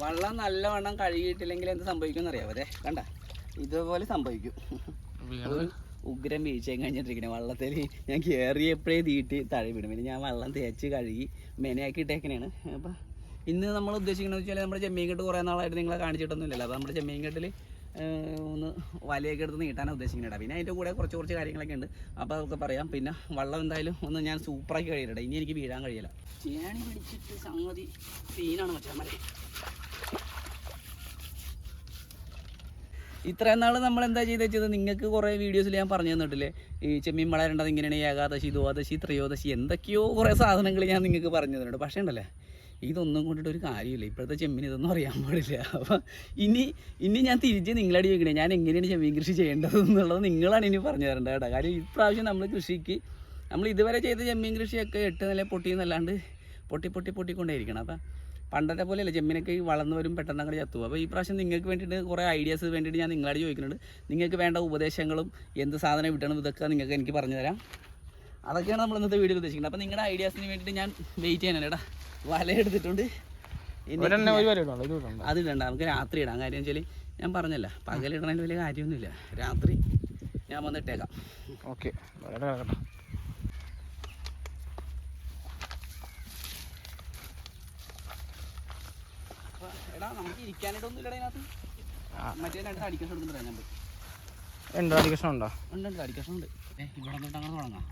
വെള്ളം നല്ലവണ്ണം കഴുകിയിട്ടില്ലെങ്കിൽ എന്ത് സംഭവിക്കും അറിയാവോ അതെ? കണ്ട? ഇതുപോലെ സംഭവിക്കും. ഉഗ്രം വീഴ്ചയും കഴിഞ്ഞിട്ടിരിക്കണേ. വള്ളത്തിൽ ഞാൻ കയറിയപ്പോഴേ തീട്ടി തഴി വിടും പിന്നെ ഞാൻ വള്ളം തേച്ച് കഴുകി മെനയാക്കി ഇട്ടേക്കണേണ്. അപ്പം ഇന്ന് നമ്മൾ ഉദ്ദേശിക്കുന്നത് വെച്ചാൽ നമ്മുടെ ചെമ്മീൻകെട്ട് കുറേ നാളായിട്ട് നിങ്ങളെ കാണിച്ചിട്ടൊന്നുമില്ലല്ലോ. അപ്പോൾ നമ്മുടെ ചെമ്മീൻകെട്ടിൽ ഒന്ന് വലയൊക്കെ എടുത്ത് നീട്ടാനാണ് ഉദ്ദേശിക്കുന്നത് പിന്നെ അതിന്റെ കൂടെ കുറച്ച് കുറച്ച് കാര്യങ്ങളൊക്കെ ഉണ്ട്. അപ്പോൾ അതൊക്കെ പറയാം. പിന്നെ വള്ളം എന്തായാലും ഒന്ന് ഞാൻ സൂപ്പറാക്കി കഴിയട്ടെ. ഇനി എനിക്ക് വീഴാൻ കഴിയില്ല. ചേണി പിടിച്ചിട്ട് സംഗതി സീനാണ് മച്ചാൻ ഇത്രയും നാൾ നമ്മൾ എന്താ ചെയ്ത് വെച്ചത് നിങ്ങൾക്ക് കുറേ വീഡിയോസിൽ ഞാൻ പറഞ്ഞു തന്നിട്ടില്ലേ? ഈ ചെമ്മീൻ വളരേണ്ടത് ഇങ്ങനെയാണ് ഏകാദശി ദ്വാദശി ത്രയോദശി എന്തൊക്കെയോ കുറേ സാധനങ്ങൾ ഞാൻ നിങ്ങൾക്ക് പറഞ്ഞു തന്നിട്ടുണ്ട്. പക്ഷേ ഉണ്ടല്ലേ? ഇതൊന്നും കൊണ്ടിട്ട് ഒരു കാര്യമില്ല. ഇപ്പോഴത്തെ ചെമ്മീൻ ഇതൊന്നും അറിയാൻ പാടില്ല. അപ്പം ഇനി ഇനി ഞാൻ തിരിച്ച് നിങ്ങളടി ചോദിക്കണേ ഞാൻ എങ്ങനെയാണ് ചെമ്മീൻ കൃഷി ചെയ്യേണ്ടത് എന്നുള്ളത് നിങ്ങളാണ് ഇനി പറഞ്ഞു തരേണ്ടത് കേട്ടോ. കാര്യം ഇപ്രാവശ്യം നമ്മൾ കൃഷിക്ക് നമ്മൾ ഇതുവരെ ചെയ്ത ചെമ്മീൻ കൃഷിയൊക്കെ എട്ട് നില പൊട്ടിയെന്നല്ലാണ്ട് പൊട്ടി പൊട്ടി പൊട്ടിക്കൊണ്ടേയിരിക്കണം. അപ്പം പണ്ടത്തെ പോലെയല്ല ചെമ്മീനൊക്കെ വളർന്നു വരും പെട്ടെന്ന് അങ്ങോട്ട് ചത്തു അപ്പോൾ ഈ പ്രാവശ്യം നിങ്ങൾക്ക് വേണ്ടിയിട്ട് കുറേ ഐഡിയാസ് വേണ്ടിയിട്ട് ഞാൻ നിങ്ങളോട് ചോദിക്കുന്നുണ്ട്. നിങ്ങൾക്ക് വേണ്ട ഉപദേശങ്ങളും എന്ത് സാധനം വിട്ടണം ഇതൊക്കെ നിങ്ങൾക്ക് എനിക്ക് പറഞ്ഞു തരാം. അതൊക്കെയാണ് നമ്മൾ ഇന്നത്തെ വീഡിയോ ഉദ്ദേശിക്കുന്നത്. അപ്പോൾ നിങ്ങളുടെ ഐഡിയാസിന് വേണ്ടിയിട്ട് ഞാൻ വെയിറ്റ് ചെയ്യാനാണ് വല എടുത്തിട്ടുണ്ട് ഇനി ഒരെണ്ണം ഒരു വരെ ഇടണം ഇത് ഇടണ്ട അത് ഇടണ്ട നമുക്ക് രാത്രി ഇടാം. കാര്യം വെച്ചാൽ ഞാൻ പറഞ്ഞല്ല പകലിടണതിന് വലിയ കാര്യമൊന്നുമില്ല. രാത്രി ഞാൻ വന്നിട്ടേക്കാം. ഓക്കെ എടാ നമുക്ക് ഇരിക്കാനായിട്ടൊന്നും ഇല്ലടാ ഇതിനകത്ത്. മറ്റേ രണ്ട് അടിക്കാൻ എടുത്തിട്ട് ഞാൻ എന്താ അടിക്കഷ്ണം ഉണ്ടോ? ഉണ്ട് ഉണ്ട് അടിക്കഷം ഉണ്ട്. ഇവിടെ നിന്നിട്ട് അങ്ങനെ തുടങ്ങാം.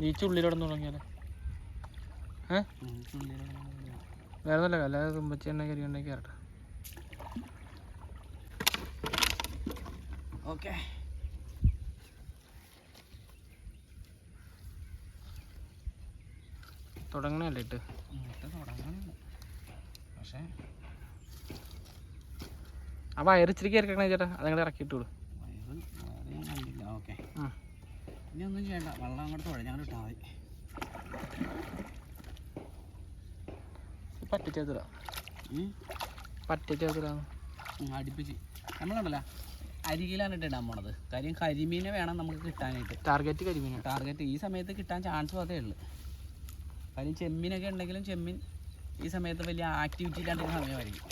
നീ തുടങ്ങിയാലേ തുടങ്ങിയാലോ ഏ ഉം, ചുള്ളിയിൽ തുടങ്ങാം. വേറെ നല്ല അല്ലാതെ തുമ്പച്ചി എണ്ണ കരി ഉണ്ടെങ്കിൽ കയറട്ടെ ഓക്കെ. തുടങ്ങണല്ലേ ഇട്ട്? പക്ഷേ ആ വയറ് ഇച്ചിരി കയറിക്കണേ ചേട്ടാ. അതങ്ങോട്ട് ഇറക്കിയിട്ട് വിടും വയറ് വേറെ ഞാൻ കണ്ടില്ല. ഓക്കെ. ഉം. ഇനി ഒന്നും ചെയ്യണ്ട. വെള്ളം അങ്ങോട്ട് തുഴഞ്ഞങ്ങോട്ട് ഇട്ടാൽ മതി. പറ്റിച്ചേത്തില്ലാന്ന് ഉം, അടുപ്പിച്ച്. നമ്മളുണ്ടല്ലോ അരികിലാണ് ഇട്ട് ഇടാൻ പോണത്. കാര്യം കരിമീനെ വേണം നമുക്ക് കിട്ടാനായിട്ട്. ടാർഗറ്റ് കരിമീൻ ടാർഗറ്റ് ഈ സമയത്ത് കിട്ടാൻ ചാൻസ് അതേ ഉള്ളൂ. കാര്യം ചെമ്മീനൊക്കെ ഉണ്ടെങ്കിലും ചെമ്മീൻ ഈ സമയത്ത് വലിയ ആക്ടിവിറ്റി ഇല്ലാണ്ടിരുന്ന സമയമായിരിക്കും.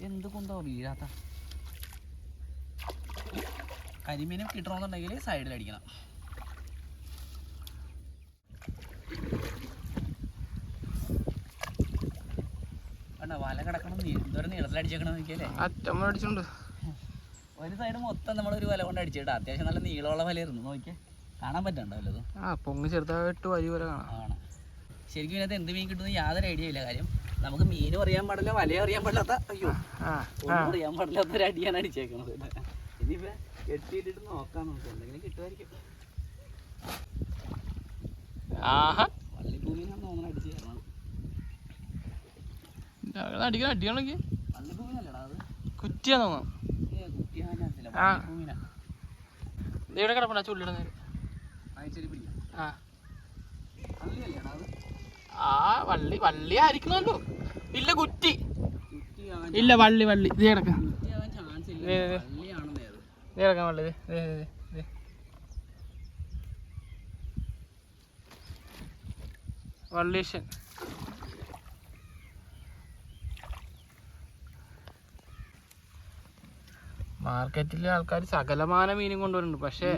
എന്ത് കൊണ്ടോ വീഴാത്ത കരിമീനും കിട്ടണമെന്നുണ്ടെങ്കിൽ സൈഡിലടിക്കണം വല കിടക്കണം എന്തോരം നീളത്തിലടിച്ചേക്കണം നോക്കിയല്ലേ? അറ്റം അടിച്ചുണ്ട് ഒരു സൈഡ് മൊത്തം നമ്മളൊരു വല കൊണ്ട് അടിച്ചിട്ടാ. അത്യാവശ്യം നല്ല നീളമുള്ള വലയായിരുന്നു. നോക്കിയേ. കാണാൻ പറ്റണ്ടോ വല്ലതും? ആ പൊങ്ങ് ചെറുതായിട്ട് വരി പോലെ കാണാം. ശരിക്കും ഇതിനകത്ത് എന്ത് മീൻ കിട്ടുന്ന യാതൊരു ഐഡിയ ഇല്ല. കാര്യം നമുക്ക് മീനും അറിയാൻ പാടില്ല വലയും അറിയാൻ പാടില്ലാത്ത അയ്യോ. അറിയാൻ പാടില്ലാത്ത ഒരു അടിയാണ് അടിച്ചേക്കണത് ഇനിയിപ്പോ കെട്ടിയിട്ടിട്ട് നോക്കാം നമുക്ക്. എന്തെങ്കിലും കിട്ടുമായിരിക്കും. ആഹാ. വള്ളിഭൂമിനാണ് തോന്നുന്നു അടിച്ച് കയറണം അടിക്കണം അടിക്കണമെങ്കിൽ കുറ്റിയാന്ന് തോന്നാം ഏ, കുറ്റിയാനല്ല ആ. ഇവിടെ കിടപ്പണ ചുള്ളിടുന്ന ആ. ആ വള്ളി വള്ളി ആയിരിക്കണല്ലോ ഇല്ല കുറ്റി. ഇല്ല വള്ളി വള്ളി. ദേ കിടക്കാം. ദേ കിടക്കാം വള്ളി. വള്ളീഷൻ മാർക്കറ്റിലെ ആൾക്കാർ സകലമാന മീനും കൊണ്ടുവരുന്നുണ്ട്. പക്ഷെ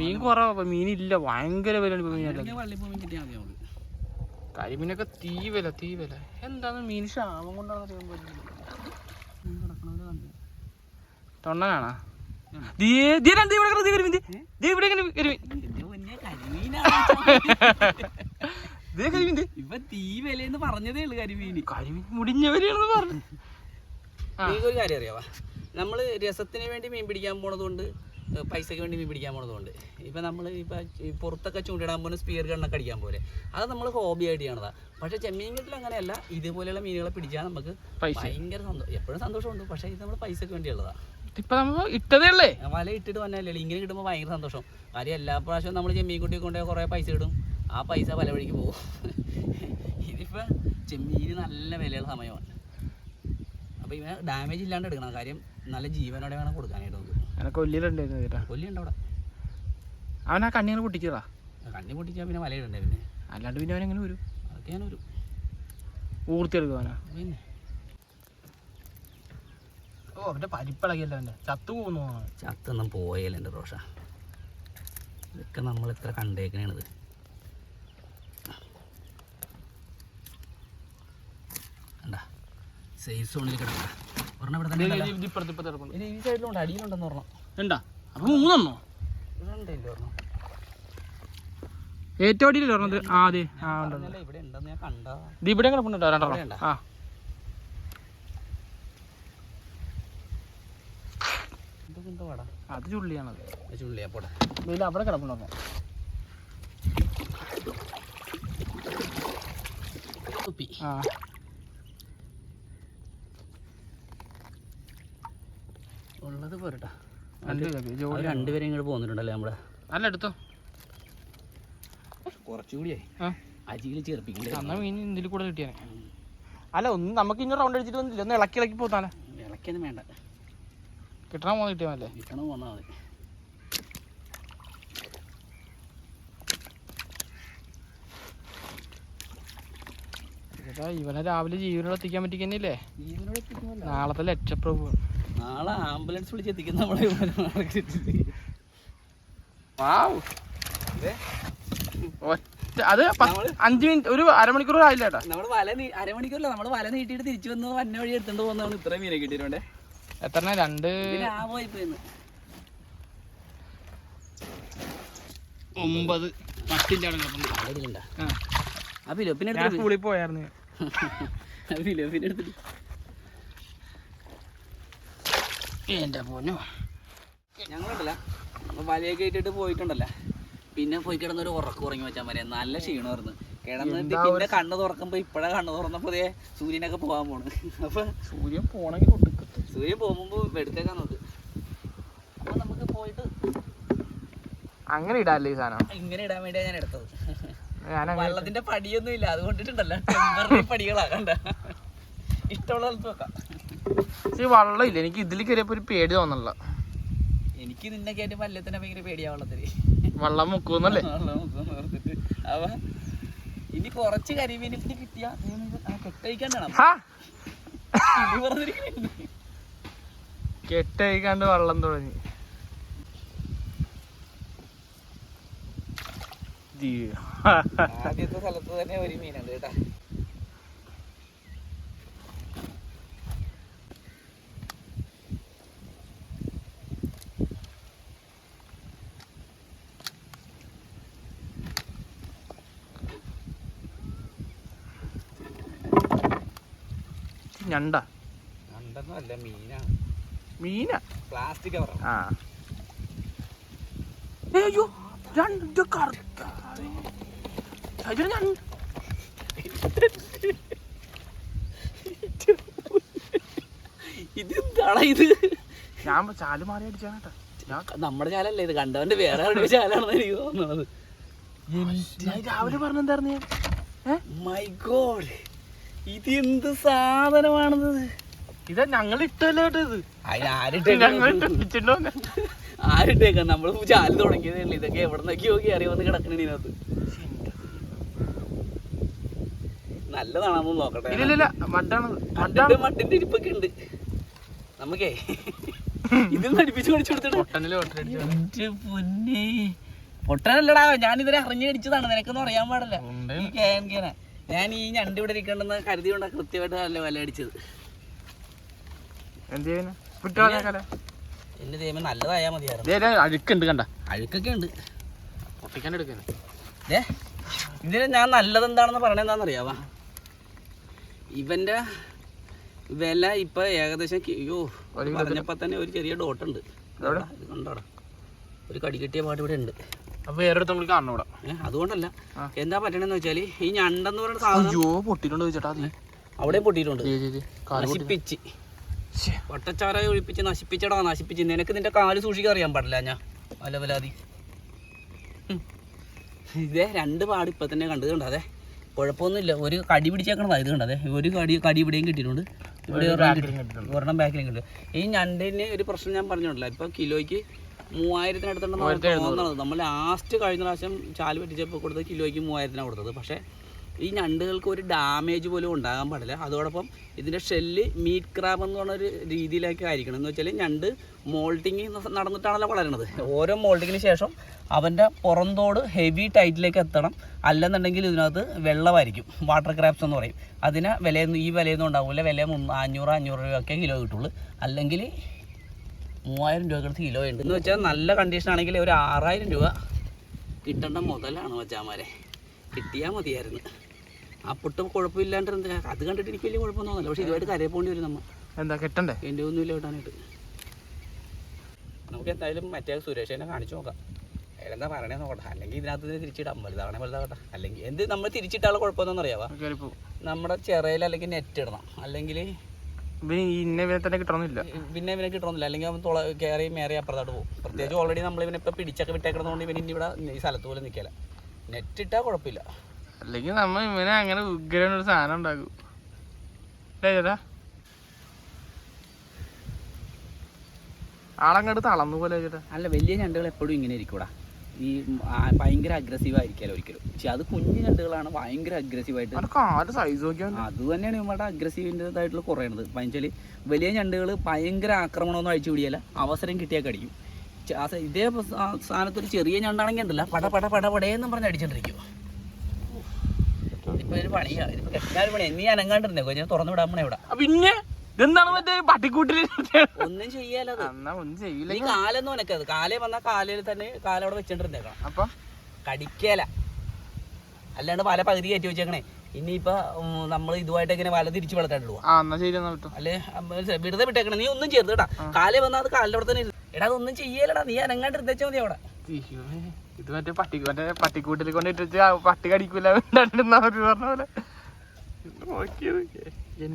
മീൻ കുറവാ മീനില്ല. ഭയങ്കര വിലയാണ് ഇപ്പൊ മീനല്ല കരിമീനൊക്കെ തീ വില തീ വില. എന്താണ് മീൻ ക്ഷാമം കൊണ്ടാണ് അറിയാൻ തൊണ്ണ കാണാ? തീ വിലയെന്ന് പറഞ്ഞതേ ഉള്ളു കരിമീൻ കരിമീൻ മുടിഞ്ഞവരെയാണെന്ന് പറഞ്ഞു. ഒരു കാര്യം അറിയാവാ? നമ്മൾ രസത്തിന് വേണ്ടി മീൻ പിടിക്കാൻ പോണത് പൈസയ്ക്ക് വേണ്ടി മീൻ പിടിക്കാൻ പോണത് കൊണ്ട് ഇപ്പൊ നമ്മൾ ഇപ്പൊ പുറത്തൊക്കെ ചൂണ്ടിടാൻ പോകുന്ന സ്പിയർ ഗണ്ണൊക്കെ അടിക്കാൻ പോലെ അത് നമ്മൾ ഹോബി ആയിട്ട് ചെയ്യണതാ. പക്ഷെ ചെമ്മീൻ കെട്ടിൽ അങ്ങനെയല്ല ഇതുപോലെയുള്ള മീനുകളെ പിടിച്ചാൽ നമുക്ക് ഭയങ്കര സന്തോഷം എപ്പോഴും സന്തോഷമുണ്ട്. പക്ഷെ ഇത് നമ്മൾ പൈസയ്ക്ക് വേണ്ടിയുള്ളതാ ഇപ്പൊ നമ്മ ഇട്ടതേ ഉള്ളേ? വല ഇട്ടിട്ട് വന്നല്ലേ ഇങ്ങനെ കിട്ടുമ്പോൾ ഭയങ്കര സന്തോഷം. കാര്യം എല്ലാ പ്രാവശ്യവും നമ്മൾ ചെമ്മീൻ കുട്ടി കൊണ്ടുപോയി കുറേ പൈസ ഇടും. ആ പൈസ പല വഴിക്ക് പോകും. ഇതിപ്പോൾ ചെമ്മീന് നല്ല വിലയുള്ള സമയമാണ്. അപ്പോൾ ഇവനെ ഡാമേജ് ഇല്ലാണ്ട് എടുക്കണം. കാര്യം നല്ല ജീവനോടെ വേണം കൊടുക്കാനായിട്ട് നമുക്ക്. അങ്ങനെ കൊല്ലിയിലുണ്ടായിരുന്നു ചേട്ടാ കൊല്ലിയുണ്ട് അവിടെ. അവൻ ആ കണ്ണീർ പൊട്ടിച്ചതാ? കണ്ണി പൊട്ടിച്ചാൽ പിന്നെ വലയിടണ്ടേ പിന്നെ? അല്ലാണ്ട് പിന്നെ അവൻ എങ്ങനെ വരും? അതൊക്കെ ഞാൻ വരും. ഊർത്തിയെടുക്കുവാനാ പിന്നെ? ഓ അവന്റെ പരിപ്പിളകിയല്ലോ അവന്റെ? ചത്തു പോകുന്നു ചത്തൊന്നും പോയല്ലേ റോഷ. ഇതൊക്കെ നമ്മൾ ഇത്ര കണ്ടേക്കണത് സേഫ് സോണിൽ കിടക്കുക. ഒരെണ്ണം ഇവിടെ തന്നെ ഉണ്ടല്ലോ. ഇപ്പുറത്ത് ഇപ്പുറത്ത് കിടപ്പുണ്ട്. ഇത് ഈ സൈഡിലുണ്ട് അടിയിലുണ്ടെന്ന് പറഞ്ഞു? എന്താ അപ്പൊ മൂന്നെണ്ണോ? ഏറ്റവും അടിയിലല്ലേ പറഞ്ഞത് ആ അതെ ആ ഉണ്ട് ഉണ്ട്. ഇവിടെ ഉണ്ടെന്ന് ഞാൻ കണ്ടാ ഇത് ഇവിടെ കിടപ്പുണ്ട് രണ്ടെണ്ണം? ആ. ഇതൊക്കെ പടാ അത് ചുള്ളിയാണത്. ചുള്ളിയാ പോടാ ഇതിൽ അവിടെ കിടപ്പുണ്ടോ തുപ്പി ആ. പോരട്ടാ. അത് ജോഡി രണ്ടുപേരും ഇങ്ങോട്ട് പോന്നിട്ടുണ്ടല്ലേ നമ്മുടെ അല്ല എടുത്തോ. കുറച്ചുകൂടിയായി. ആ. അജിയിൽ ചേർപ്പിക്കണ്ടേ അന്നാ മീൻ ഇതിൽ കൂടെ അല്ല ഒന്ന് നമുക്ക് ഇനി റൗണ്ട് അടിച്ചിട്ട് വന്നില്ല? ഒന്ന് ഇളക്കി ഇളക്കി പോത്താന ഇളക്കിയൊന്നും വേണ്ട. കിട്ടണ പോന്ന കിട്ടിയാലേ കിട്ടണം പോന്നാൽ മതി. ഇവനെ രാവിലെ ജീവനോട് എത്തിക്കാൻ പറ്റിക്കന്നില്ലേ നാളത്തെ ലക്ഷപ്രഭു. നാളെ ആംബുലൻസ് വിളിച്ച് എത്തിക്കുന്ന നമ്മളെ അത് അഞ്ചു മിനിറ്റ് ഒരു അരമണിക്കൂർ ആയില്ല ചേട്ടാ നമ്മൾ വല നീ- അരമണിക്കൂറല്ല നമ്മൾ വല നീട്ടിയിട്ട് തിരിച്ചു വന്ന് വന്ന വഴി എടുത്തോണ്ട് പോകുന്നതാണ് ഇത്ര മീനെ കിട്ടിയിട്ടുണ്ട്. എത്ര രണ്ട്. പിന്നെ ഒമ്പത്. പത്തിന്റെ ആ. എടുത്തിട്ട് പോയായിരുന്നു. പിന്നെ എടുത്തിട്ട്. എന്റെ പോനോ ഞങ്ങളുണ്ടല്ല അപ്പോൾ വലയൊക്കെ ഇട്ടിട്ട് പോയിട്ടുണ്ടല്ല? പിന്നെ പോയി കിടന്നൊരു ഉറക്കം ഉറങ്ങി വെച്ചാൽ മതി. നല്ല ക്ഷീണമായിരുന്നു. കിടന്നിട്ട് പിന്നെ കണ്ണ് തുറക്കുമ്പോ ഇപ്പഴാ കണ്ണ് തുറന്നപ്പോ ദേ സൂര്യനൊക്കെ പോകാൻ പോണ്. അപ്പൊ സൂര്യൻ പോണെങ്കിൽ സൂര്യൻ പോകുമ്പോ എടുത്തേക്കാൻ നോക്ക് അപ്പൊ നമുക്ക് പോയിട്ട് അങ്ങനെ ഇടാല്ലേ ഈ സാധനം? ഇങ്ങനെ ഇടാൻ വേണ്ടിയാ ഞാൻ എടുത്തത്. ഞാൻ വെള്ളത്തിന്റെ പടിയൊന്നും ഇല്ല. അത് കൊണ്ടിട്ടുണ്ടല്ലോ ടെമ്പററി പടികളാ കണ്ട. ഇഷ്ടമുള്ള സ്ഥലത്ത് വെക്കാം. ഈ വള്ളം ഇല്ല എനിക്ക് ഇതിൽ കയറിയപ്പോ ഒരു പേടി തോന്നല്ല എനിക്ക് നിന്നെ കയറ്റി വല്ലത്തിനെ ഭയങ്കര പേടിയാ വെള്ളത്തിൽ വള്ളം മുക്കൂന്നല്ലേ വെള്ളം മുക്കുമെന്ന് ഓർത്തിട്ട്. അവ ഇനി കുറച്ച് കരിമീൻ കിട്ടിയാ കെട്ടഴിക്കാണ്ടാണ് പറഞ്ഞിരിക്കുന്നുണ്ട് കെട്ടഴിക്കാണ്ട് വള്ളം തുടങ്ങി. ആദ്യത്തെ സ്ഥലത്ത് തന്നെ ഒരു മീനുണ്ട് കേട്ടാ. ഞണ്ട. മീനാ. പ്ലാസ്റ്റിക് കവർ ആ. അയ്യോ രണ്ട് കറുത്ത. ഇത് ഇത്? ഞാൻ ചാൽ മാറി അടിച്ചാട്ടാ നമ്മുടെ ചാലല്ലേ ഇത്? കണ്ടവന്റെ വേറെ ആരുടെ ചാലാണെന്ന് എനിക്ക് തോന്നുന്നത്. രാവിലെ പറഞ്ഞെന്തായിരുന്നു ഞാൻ? മൈ ഗോഡ് ഇത് എന്ത് സാധനമാണെന്നത് ഇത്. ഞങ്ങൾ ഇട്ടല്ലോ ഇത് ആരിട്ടേക്കാ? നമ്മൾ ചാൽ തുടങ്ങിയതേ ഉള്ളൂ. ഇതൊക്കെ എവിടെ നിന്നൊക്കെ നോക്കി അറിയാവുന്ന കിടക്കണ ഇതിനകത്ത്. നല്ലതാണെന്ന് നോക്കട്ടെ. മട്ടിന്റെ ഇരിപ്പൊക്കെ ഉണ്ട്. നമുക്കേ ഇതിൽ നടിപ്പിച്ച് പഠിച്ചു കൊടുത്തിട്ട്. പൊന്നേ. പൊട്ടനല്ലടാ ഞാൻ ഇതിനെ അറിഞ്ഞു അടിച്ചതാണ് നിനക്കൊന്നും അറിയാൻ പാടില്ല. ഈ കേൻ കേന ഞാൻ ഈ ഞണ്ട് ഇവിടെ ഇരിക്കണ്ടെന്ന് കരുതി കൊണ്ടാ കൃത്യമായിട്ട് നല്ല വില അടിച്ചത്. എന്ത് ചെയ്യുന്നു? വിട്ടുകളഞ്ഞാലേ എന്റെ ദൈവം നല്ലതായാ മതിയായിരുന്നു. അഴുക്കുണ്ട് കണ്ട. അഴുക്കൊക്കെ ഉണ്ട്. പൊട്ടിക്കാൻ എടുക്കുന്നു. ഏ ഇതിന് ഞാൻ നല്ലത് എന്താണെന്ന് പറയണത് എന്താണെന്നറിയാവാ ഇവന്റെ വില ഇപ്പൊ ഏകദേശം അയ്യോ പറഞ്ഞപ്പോ തന്നെ ഒരു ചെറിയ ഡോട്ടുണ്ട്. ഒരു കടി കിട്ടിയ പാട് ഇവിടെ ഉണ്ട്. അപ്പൊ വേറെ അടുത്ത് നമ്മൾ കാണണം ഇവിടെ. അതുകൊണ്ടല്ല. എന്താ പറ്റണെന്ന് വെച്ചാൽ ഈ ഞണ്ടെന്ന് പറയുന്ന സാധനം അയ്യോ പൊട്ടിട്ടുണ്ട് ചേട്ടാ അവിടെ പൊട്ടിയിട്ടുണ്ട്. നശിപ്പിച്ച്. വട്ടച്ചാരായി വട്ടച്ചാര ഒഴിപ്പിച്ച് നശിപ്പിച്ചടാ നശിപ്പിച്ച്. നിനക്ക് നിന്റെ കാൽ സൂക്ഷിക്കാൻ അറിയാൻ പാടില്ല ഞാൻ. അലവലാതി. ഇതേ രണ്ട് പാട് ഇപ്പൊ തന്നെ കണ്ടത് കണ്ടോ? അതെ. കുഴപ്പമൊന്നുമില്ല. ഒരു കടി പിടിച്ചേക്കണതാ ഇത് കണ്ടതെ ഒരു കടി കടി ഇവിടെയും കിട്ടിയിട്ടുണ്ട്. ഇവിടെ ഒരു ഒരെണ്ണം ബാക്കിലും കിട്ടും ഈ ഞണ്ടിന് ഒരു പ്രശ്നം ഞാൻ പറഞ്ഞോണ്ടല്ലോ ഇപ്പൊ കിലോയ്ക്ക് മൂവായിരത്തിനടുത്തുണ്ടെന്ന്. തോന്നുന്നത് നമ്മൾ ലാസ്റ്റ് കഴിഞ്ഞ പ്രാവശ്യം ചാൽ പറ്റിച്ചപ്പോൾ കൊടുത്തത് കിലോയ്ക്ക് മൂവായിരത്തിനാണ് കൊടുത്തത്. പക്ഷേ ഈ ഞണ്ടുകൾക്ക് ഒരു ഡാമേജ് പോലും ഉണ്ടാകാൻ പാടില്ല. അതോടൊപ്പം ഇതിന്റെ ഷെല്ല് മീറ്റ് ക്രാബ് എന്ന് പറഞ്ഞൊരു രീതിയിലേക്ക് ആയിരിക്കണം. എന്ന് വെച്ചാൽ ഞണ്ട് മോൾട്ടിങ് നടന്നിട്ടാണല്ലോ വളരുന്നത് ഓരോ മോൾട്ടിങ്ങിന് ശേഷം അവന്റെ പുറന്തോട് ഹെവി ടൈറ്റിലേക്ക് എത്തണം. അല്ലെന്നുണ്ടെങ്കിൽ ഇതിനകത്ത് വെള്ളമായിരിക്കും. വാട്ടർ ക്രാബ്സ് എന്ന് പറയും. അതിന് വിലയൊന്നും ഈ വിലയൊന്നും ഉണ്ടാവില്ല. വില മുന്നൂ അഞ്ഞൂറ് അഞ്ഞൂറ് രൂപയൊക്കെ കിലോ കിട്ടുള്ളൂ. അല്ലെങ്കിൽ മൂവായിരം രൂപക്കടുത്ത് കിലോ ഉണ്ട്. എന്ന് വെച്ചാൽ നല്ല കണ്ടീഷൻ ആണെങ്കിൽ ഒരു ആറായിരം രൂപ കിട്ടേണ്ട മുതലാണ് വച്ചാമാരെ കിട്ടിയാൽ മതിയായിരുന്നു. അപ്പൊട്ടും കുഴപ്പമില്ലാണ്ട് എന്താ അത് കണ്ടിട്ട് എനിക്ക് വലിയ കുഴപ്പമൊന്നും തോന്നില്ല. പക്ഷേ ഇതുമായിട്ട് കരയെ പോകേണ്ടി വരും നമ്മൾ എന്താ കിട്ടണ്ടേ? എന്റെ ഒന്നുമില്ല കിട്ടാനായിട്ട്. നമുക്ക് എന്തായാലും മറ്റേ സുരേഷനെ കാണിച്ചു നോക്കാം. എന്താ പറയണേ നോക്കട്ടെ. അല്ലെങ്കിൽ ഇതിനകത്ത് തിരിച്ചിടാം. വലുതാവണേ വലുതാവട്ടെ. അല്ലെങ്കിൽ എന്ത് നമ്മൾ തിരിച്ചിട്ടാൽ കുഴപ്പമൊന്നും അറിയാവാ? നമ്മുടെ ചിറയിൽ അല്ലെങ്കിൽ നെറ്റ് ഇടണം. അല്ലെങ്കിൽ ഇന്ന ഇവനെ തന്നെ കിട്ടണമെന്നില്ല പിന്നെ ഇവനെ കിട്ടണമെന്നില്ല അല്ലെങ്കിൽ അവൻ തുള കയറി മേറി അപ്പുറത്തോട്ട് പോകും. പ്രത്യേകിച്ച് ഓൾറെഡി നമ്മൾ ഇവനെ ഇപ്പം പിടിച്ചൊക്കെ വിട്ടേക്കണതുകൊണ്ട് ഇവൻ ഇനി ഇവിടെ ഈ സ്ഥലത്ത് പോലും നിൽക്കില്ല. നെറ്റ് ഇട്ടാൽ കുഴപ്പമില്ല. അല്ലെങ്കിൽ നമ്മ ഇവനെ അങ്ങനെ ഉഗ്രൻ ഒരു സാധനം ഉണ്ടാക്കും. ചേട്ടാ. ആളങ്ങോട്ട് തളർന്നു പോലെ ചേട്ടാ. അല്ല വലിയ ഞണ്ടുകൾ എപ്പോഴും ഇങ്ങനെ ഇരിക്കൂടാ. ഈ ഭയങ്കര അഗ്രസീവ് ആയിരിക്കാലോ ഒരിക്കലും. പക്ഷെ അത് കുഞ്ഞു ഞണ്ടുകളാണ് ഭയങ്കര അഗ്രസീവായിട്ട് അത് തന്നെയാണ് ഇവരുടെ അഗ്രസീവിന്റെതായിട്ടുള്ള കുറയണത് വെച്ചാൽ വലിയ ഞണ്ടുകൾ ഭയങ്കര ആക്രമണമൊന്നും അഴിച്ചു പിടിയല്ല അവസരം കിട്ടിയാൽ കടിക്കും. ഇതേ സ്ഥാനത്ത് ഒരു ചെറിയ ഞണ്ടാണെങ്കിൽ ഉണ്ടല്ല പട പട പട പടയെന്നും പറഞ്ഞ് അടിച്ചോണ്ടിരിക്കും. ഇപ്പൊ ഒരു പണിയാ. ഇതിപ്പോ കെട്ടാൻ പണിയാ. നീ അനങ്ങാണ്ടിരുന്നേ. കൊഞ്ഞ തുറന്നു വിടാൻ പണി ഇവിടെ. പിന്നെ? ഇതെന്താണ് മറ്റേ പട്ടിക്കൂട്ടിൽ ഒന്നും ചെയ്യാലോ എന്നാ ഒന്നും ചെയ്യില്ല നീ കാലൊന്നും ഉനക്കത് കാലേ വന്നാ കാലയിൽ തന്നെ കാലവിടെ വെച്ചിട്ടിരുന്നേക്കണം അപ്പൊ? കടിക്കേല. അല്ലാണ്ട് പല പകുതി കയറ്റി വെച്ചേക്കണേ. ഇനിയിപ്പോ നമ്മൾ ഇതുമായിട്ട് ഇങ്ങനെ വല തിരിച്ചു വെള്ളത്തായിട്ട് അല്ലെ? വിടുതെ വിട്ടേക്കണ വെറുതെ നീ ഒന്നും ചെയ്ത് കേട്ടാ. കാലേ വന്നാ അത് കാലിന്റെ അവിടെ തന്നെ. എടാ അതൊന്നും ചെയ്യലടാ. നീ അനങ്ങാണ്ട് എടുത്തേച്ചാ മതി അവിടെ. ഇത് മറ്റേ പട്ടി മറ്റേ പട്ടിക്കൂട്ടിൽ കൊണ്ടിട്ട് പട്ടി കടിക്കൂല. പറഞ്ഞ പോലെ. നോക്കിയത്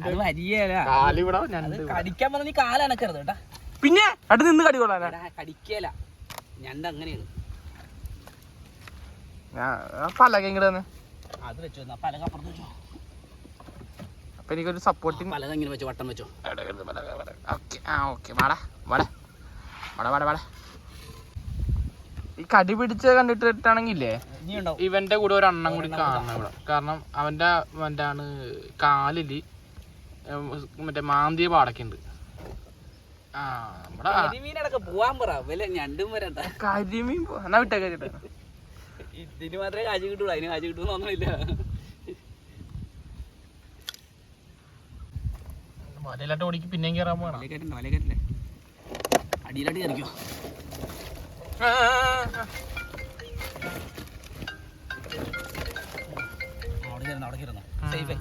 അത് വരികയല്ല കാലിവിടെ ഞാൻ അത് കടിക്കാൻ പറഞ്ഞ നീ കാല കേട്ടാ. പിന്നെ അടുത്ത് നിന്ന് കടി കൊള്ളാനാ? എടാ കടിക്കേല. ഞണ്ട് അങ്ങനെയാണ്. ഞാൻ പലക ഇങ്ങോട്ട് തന്നെ അത് വെച്ചോ എന്നാ പലക അപ്പുറത്ത് വെച്ചോ. അപ്പൊ എനിക്കൊരു സപ്പോർട്ടിങ് പലക ഇങ്ങനെ വെച്ചോ വട്ടം വെച്ചോ. ഓക്കെ ആ ഓക്കെ വാടാ വാടാ. വാടാ വാടാ വാടാ. ഈ കടി പിടിച്ച് കണ്ടിട്ടിട്ടാണെങ്കിലേ നീ ഉണ്ടാവും ഇവന്റെ കൂടെ ഒരു അണ്ണൻ കൂടി കാണണം ഇവിടെ. കാരണം അവന്റെ എന്താണ് കാലിൽ ഉം, മറ്റേ മാന്തിയ പാടൊക്കെ ഉണ്ട്. ആ നമ്മുടെ കരിമീനടക്കം പോവാൻ പറ. വല്ല ഞണ്ടും വരണ്ട കരിമീൻ എന്നാ വിട്ടേ കരിട്ടെ ഇതിന് മാത്രമേ കാശ് കിട്ടുള്ളൂ. അതിന് കാശ് കിട്ടുമെന്ന് ഒന്നുമില്ല മലയിലാട്ട് ഓടിക്ക് പിന്നെയും കയറാൻ പോകണം വല കയറ്റണ്ട കയറ്റല്ലേ അടിയിലാട്ട് കയറിക്കോ അവിടെ കയറുന്നു അവിടെ കയറുന്നു സേഫേ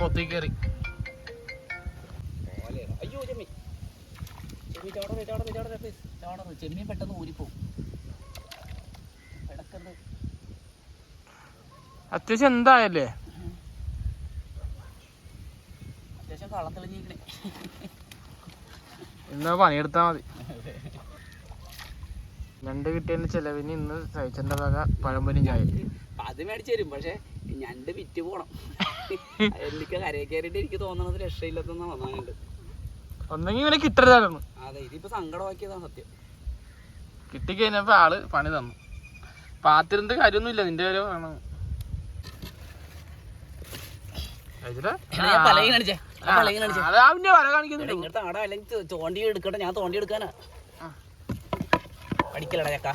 പൊത്തേക്ക് കയറി ചെമ്മീൻ പെട്ടെന്ന് ഊരിപ്പോവും. കിടക്കരുത്. അത്യാവശ്യം എന്തായല്ലേ അത്യാവശ്യം കള്ളം തെളിഞ്ഞിരിക്കണേ ഇന്ന് പണിയെടുത്താ മതി. രണ്ട് കിട്ടിയതിന്റെ ചെലവിന് ഇന്ന് സഹിച്ചന്റെ വക പഴംപൊരി ചായ അത് മേടിച്ചു തരും പക്ഷെ ഞണ്ട് വിറ്റ് പോണം. എനിക്ക് കരയെ കയറിയിട്ട് എനിക്ക് തോന്നണത് രക്ഷയില്ലാത്ത വന്നാണ്ട് ഒന്നെങ്കിൽ ഇവനെ കിട്ടരുതായിരുന്നു അതെ ഇതിപ്പോ സങ്കടമാക്കിയതാണ് സത്യം. കിട്ടിക്കഴിഞ്ഞപ്പോ ആൾ പണി തന്നു. പാത്തിരുന്നിട്ട് കാര്യമൊന്നുമില്ല നിന്റെ ഒരു വേണം. ഇതിൽ? എടാ, ഞാൻ പലകയും ആ. പലകയും കാണിച്ചേ. അത് അവന്റെ വര കാണിക്കുന്നുണ്ട്. ഇങ്ങനത്തെ ആടാ അല്ലെങ്കിൽ തോണ്ടി എടുക്കട്ടെ ഞാൻ തോണ്ടി എടുക്കാനാ. അടിക്കലടാ ചക്ക.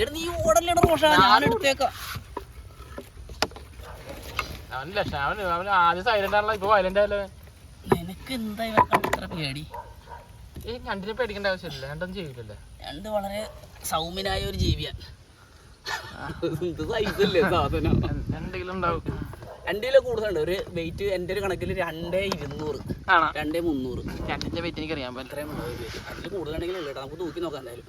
എടാ നീ ഓടല്ലേടാ മോശ ഞാൻ എടുത്തേക്കാം. അവന് ലക്ഷണം അവന് അവന് ആദ്യം സൈലന്റ് ആണല്ലോ ഇപ്പൊ വയലന്റ് ആയല്ലോ നിനക്ക് എന്താ പേടി ഈ രണ്ടിനെ പേടിക്കേണ്ട ആവശ്യമില്ല ചെയ്യില്ലല്ലേ വളരെ സൗമ്യനായ ഒരു ജീവിയാണ് ഇത് സൈസല്ലേ സാധനം? എന്ത് കിലോ ഉണ്ടാവും. രണ്ട് കിലോ കൂടുതലുണ്ട്. ഒരു വെയിറ്റ് എന്റെ ഒരു കണക്കിൽ രണ്ടേ ഇരുന്നൂറ്. ആണോ? രണ്ടേ മുന്നൂറ്. രണ്ടിന്റെ വെയിറ്റ് എനിക്ക് അറിയാൻ പറ്റും അതിൽ കൂടുതലാണെങ്കിൽ നമുക്ക് തൂക്കി നോക്കാം എന്തായാലും.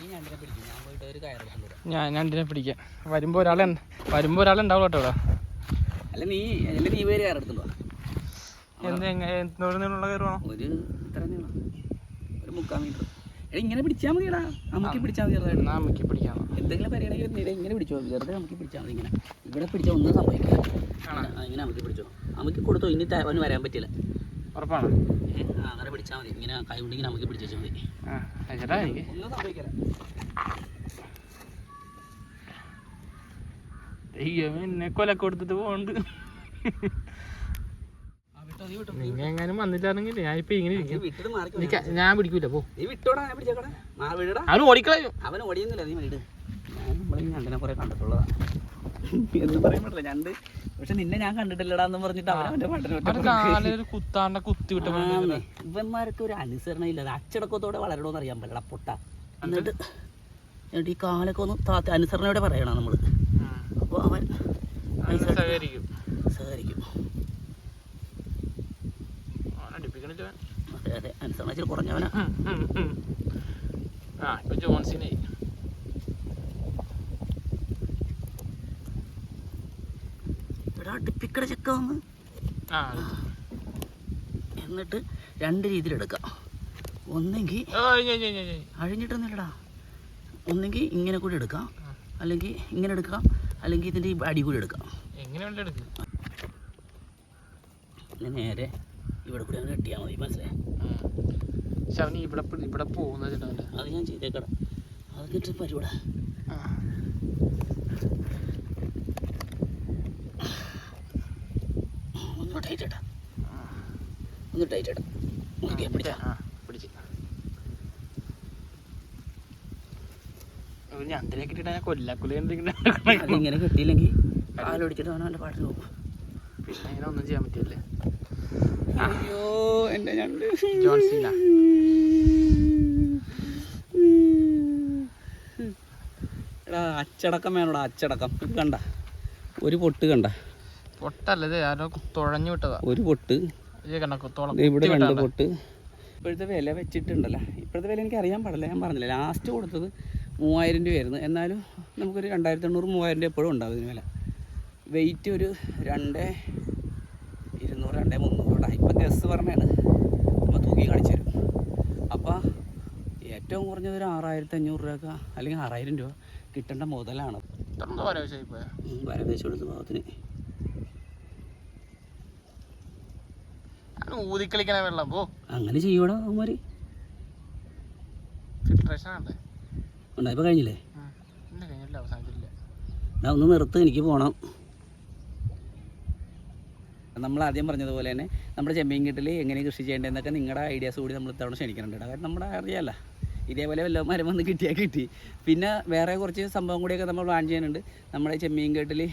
ഈ ഞണ്ടിനെ പിടിക്കും. ഞാൻ പോയിട്ട് ഒരു കയറെടുക്കാൻ വരാം ഞാൻ രണ്ടിനെ പിടിക്കാം. വരുമ്പോ ഒരാളെ വരുമ്പോ ഒരാളെ ഉണ്ടാവുള്ളൂ കേട്ടോ അല്ല നീ അല്ല നീ പേര് കയറെടുത്തുണ്ടോ എന്ത് എന്തോരം നീളമുള്ള കയറി വേണം ഒരു ഇത്ര നീളം ഒരു മുക്കാൽ മീറ്റർ. ഇങ്ങനെ പിടിച്ചാൽ മതിയടാ. നമുക്ക് പിടിച്ചാൽ മതി ചെറുതായിട്ട് അമ്മയ്ക്ക് പിടിക്കാം. എന്തെങ്കിലും പരിഗണന ഇങ്ങനെ പിടിച്ചോ. വെറുതെ നമുക്ക് പിടിച്ചാൽ മതി ഇങ്ങനെ. ഇവിടെ പിടിച്ചാൽ ഒന്നും സംഭവിക്കില്ല. ഇങ്ങനെ- നമുക്ക് പിടിച്ചോ. നമുക്ക് കൊടുത്തോ. ഇനി അവന് വരാൻ പറ്റില്ല. ഉറപ്പാണ്? അങ്ങനെ പിടിച്ചാൽ മതി. ഇങ്ങനെ കൈ കൊണ്ട് ഇങ്ങനെ നമുക്ക് പിടിച്ചാൽ മതി. ഒന്നും സംഭവിക്കില്ല. എന്നെ കൊലക്ക് കൊടുത്തിട്ട് പോണ്ട് നിങ്ങൾ എങ്ങാനും വന്നില്ലാണെങ്കിൽ ഞാൻ ഇപ്പൊ ഇങ്ങനെ ഇരിക്കും ഞാൻ പിടിക്കൂല പോ. നീ വിട്ടോടാ ഞാൻ പിടിച്ചേക്കടാ. അവന് ഓടിക്കളയും. അവൻ ഓടിയൊന്നുമില്ല നീ വീട്. ഞാൻ നമ്മളീ ഞണ്ടിനെ കുറെ കണ്ടിട്ടുള്ളതാ. എന്ന് പറയാൻ പറ്റില്ല ഞണ്ട് പക്ഷെ നിന്നെ ഞാൻ കണ്ടിട്ടില്ലടാ എന്ന് പറഞ്ഞിട്ട് അവൻ കുത്താണ്ട കുത്തി വിട്ട. ഇവന്മാർക്ക് ഒരു അനുസരണ ഇല്ല അച്ചടക്കത്തോടെ വളരണോന്ന് അറിയാൻ പറ്റില്ല പൊട്ട. എന്നിട്ട് എന്നിട്ട് ഈ കാലൊക്കെ ഒന്ന് താത്ത അനുസരണയോടെ പറയണ നമ്മൾ. അപ്പോൾ അവൻ സഹകരിക്കും. സഹകരിക്കും അവനെ അടിപ്പിക്കണില്ല അവൻ. അതെ അനുസരണ ഇച്ചിരി കുറഞ്ഞവനാ. ആ ഇപ്പൊ ജോൺസിനെ. ഇവിടെ അടുപ്പിക്കട ചെക്ക വന്ന് എന്നിട്ട് രണ്ട് ഒന്നെങ്കിൽ ഇഞ്ഞ്, ഇഞ്ഞ്, ഇഞ്ഞ്. അഴിഞ്ഞിട്ടൊന്നുമില്ലടാ. ഒന്നെങ്കിൽ ഇങ്ങനെ കൂടി എടുക്കാം. അല്ലെങ്കിൽ ഇങ്ങനെ എടുക്കാം. അല്ലെങ്കിൽ ഇതിന്റെ ഈ അടി കൂടി എടുക്കാം. എങ്ങനെ വേണ്ട എടുക്കും. നേരെ ഇവിടെ കൂടി അങ്ങ് കെട്ടിയാൽ മതി മനസ്സിലായി? പക്ഷെ അവന് ഇവിടെ ഇവിടെ പോകുന്ന ചേട്ടാ അത് ഞാൻ ചെയ്തേക്കടാ. അത് കിട്ടി പരിപാടി. ഒന്ന് ടൈറ്റ് ഇട്ടാ ഒന്ന് ടൈറ്റ് ഇടാം ഓക്കെ പിടിച്ചാ. പിടിച്ച്? ഞണ്ടിലേക്ക് ഇട്ടിട്ട് കൊല്ലാക്കുല എന്തെങ്കിലും ഇങ്ങനെ കെട്ടിയില്ലെങ്കിൽ കാലൊടിച്ചിട്ട് നല്ല പാട്ടിൽ പോകും പിന്നെ അങ്ങനെ ഒന്നും ചെയ്യാൻ പറ്റില്ലേ അയ്യോ എന്റെ ഞണ്ട്. ജോൺസീന എടാ അച്ചടക്കം വേണോടാ അച്ചടക്കം. കണ്ട. ഒരു പൊട്ട് കണ്ട. പൊട്ടല്ലേ ആരോ തുഴഞ്ഞു വിട്ടതാ. ഒരു പൊട്ട്. ഇവിടെ രണ്ട് പൊട്ട്. ഇപ്പോഴത്തെ വില വെച്ചിട്ടുണ്ടല്ലോ. ഇപ്പോഴത്തെ വില എനിക്ക് അറിയാൻ പാടില്ല ഞാൻ പറഞ്ഞില്ല. ലാസ്റ്റ് കൊടുത്തത് മൂവായിരം രൂപയായിരുന്നു. എന്നാലും നമുക്കൊരു രണ്ടായിരത്തി എണ്ണൂറ് മൂവായിരം രൂപ എപ്പോഴും ഉണ്ടാവും ഇതിന് വില. വെയിറ്റ് ഒരു രണ്ട് ഗസ് പറഞ്ഞാണ് നമ്മൾ തൂക്കി കാണിച്ചു തരും. അപ്പോൾ ഏറ്റവും കുറഞ്ഞത് ഒരു ആറായിരത്തി അഞ്ഞൂറ് രൂപ അല്ലെങ്കിൽ ആറായിരം രൂപ കിട്ടേണ്ട മുതലാണ്. വരവേശ് കൊടുത്ത ഭാഗത്തിന് ഊതിക്കളിക്കണ വെള്ളം പോ. അങ്ങനെ ചെയ്യൂടാ അവന്മാര്? ഉണ്ടായപ്പോൾ കഴിഞ്ഞില്ലേ? ഒന്ന് നിർത്ത് എനിക്ക് പോകണം നമ്മൾ ആദ്യം പറഞ്ഞതുപോലെ തന്നെ നമ്മുടെ ചെമ്മീൻ കിട്ടിൽ എങ്ങനെ കൃഷി ചെയ്യേണ്ടതെന്നൊക്കെ നിങ്ങളുടെ ഐഡിയാസ് കൂടി നമ്മൾ ഇത്തവണ ക്ഷണിക്കുന്നുണ്ട്. കാരണം നമ്മുടെ അറിയാമല്ല ഇതേപോലെ വല്ല മരം വന്ന് കിട്ടിയാൽ കിട്ടി. പിന്നെ വേറെ കുറച്ച് സംഭവം കൂടിയൊക്കെ നമ്മൾ പ്ലാൻ ചെയ്യാനുണ്ട് നമ്മുടെ ചെമ്മീൻ കെട്ടിൽ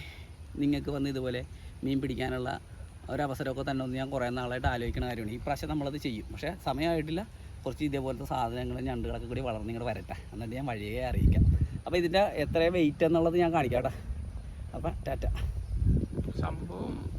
നിങ്ങൾക്ക് വന്ന് ഇതുപോലെ മീൻ പിടിക്കാനുള്ള ഒരവസരമൊക്കെ തന്നെ ഒന്ന് ഞാൻ കുറേ നാളായിട്ട് ആലോചിക്കുന്ന കാര്യമാണ്. ഈ പ്രാവശ്യം നമ്മളത് ചെയ്യും. പക്ഷേ സമയമായിട്ടില്ല. കുറച്ച് ഇതേപോലത്തെ സാധനങ്ങളും ഞണ്ടുകളൊക്കെ കൂടി വളർന്ന് ഇങ്ങോട്ട് വരട്ടെ. എന്നിട്ട് ഞാൻ വഴിയെ അറിയിക്കാം. അപ്പോൾ ഇതിന്റെ എത്ര വെയിറ്റ് എന്നുള്ളത് ഞാൻ കാണിക്കാം കേട്ടോ. അപ്പം ടാറ്റ. സംഭവം